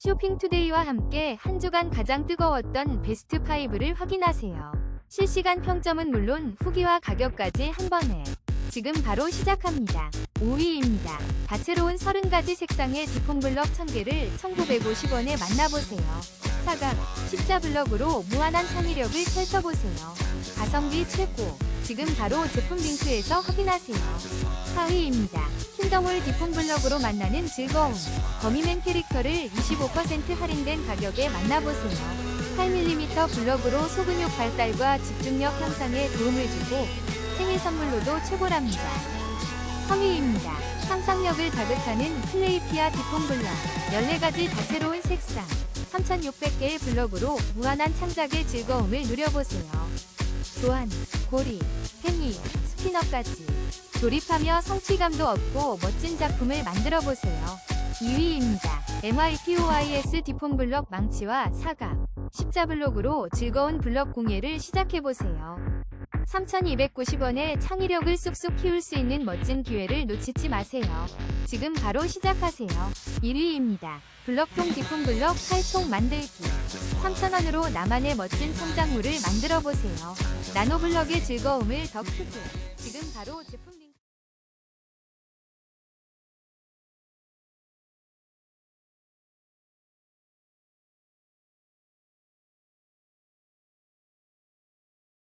쇼핑투데이와 함께 한 주간 가장 뜨거웠던 베스트 5를 확인하세요. 실시간 평점은 물론 후기와 가격까지 한 번에. 지금 바로 시작합니다. 5위입니다. 다채로운 30가지 색상의 디폼블럭 1000개를 1950원에 만나보세요. 사각, 십자 블럭으로 무한한 창의력을 펼쳐보세요. 가성비 최고. 지금 바로 제품 링크에서 확인하세요. 4위입니다. 킹덤홀 디폼 블럭으로 만나는 즐거움. 거미맨 캐릭터를 25% 할인된 가격에 만나보세요. 8mm 블럭으로 소근육 발달과 집중력 향상에 도움을 주고 생일 선물로도 최고랍니다. 3위입니다. 상상력을 자극하는 플레이피아 디폼 블럭. 14가지 다채로운 색상. 3,600개의 블럭으로 무한한 창작의 즐거움을 누려보세요. 또한 고리, 팽이, 스피너까지 조립하며 성취감도 얻고 멋진 작품을 만들어 보세요. 2위입니다. MIPOIS 디폼 블럭 망치와 사각, 십자 블록으로 즐거운 블럭 공예를 시작해 보세요. 3,290원에 창의력을 쑥쑥 키울 수 있는 멋진 기회를 놓치지 마세요. 지금 바로 시작하세요. 1위입니다. 블럭통 디폼 블럭 8총 만들기. 3,000원으로 나만의 멋진 성장물을 만들어 보세요. 나노블럭의 즐거움을 더 크게. 지금 바로 제품